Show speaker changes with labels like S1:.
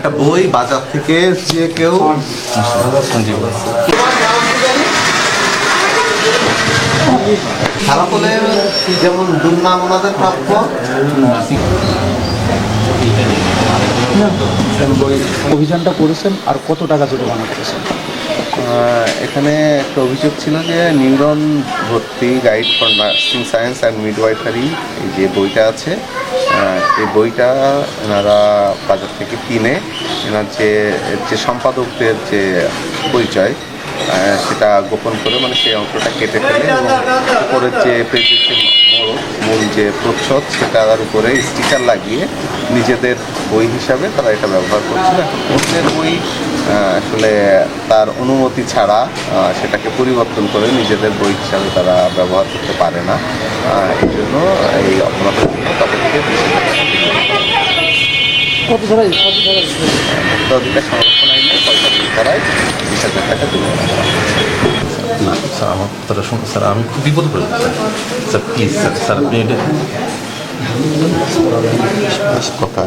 S1: একটা বই বাজার থেকে যে কেউ খারাপ হলে যেমন দুর্নাম ওনাদের প্রাপ্য।
S2: অভিযানটা করেছেন আর কত টাকা জরিমানা করেছেন?
S1: এখানে একটা অভিযোগ ছিল যে নিউরন ভর্তি guide for nursing science and midwifery এই যে বইটা আছে এই বইটা এনারা বাজার থেকে কিনে, এনার যে যে সম্পাদকদের যে পরিচয় সেটা গোপন করে মানে সেই অংশটা কেটে ফেলে এবং উপরের যে পেজের মূল যে প্রচ্ছদ, সেটার উপরে স্টিকার লাগিয়ে নিজেদের বই হিসাবে তারা এটা ব্যবহার করছিল। অন্যের বই আসলে তার অনুমতি ছাড়া সেটাকে পরিবর্তন করে নিজেদের বই হিসাবে তারা ব্যবহার করতে পারে না। এই জন্য এই অপরাধের জন্য তাদেরকে বিশ হাজার টাকা দিতে হবে।
S2: কত কত
S1: ধারায় হাজার টাকা
S3: না স্যার আমার কথাটা শুনুন স্যার আমি খুব বিপদ পড়ে sir sir please sir sir আপনি
S1: কথা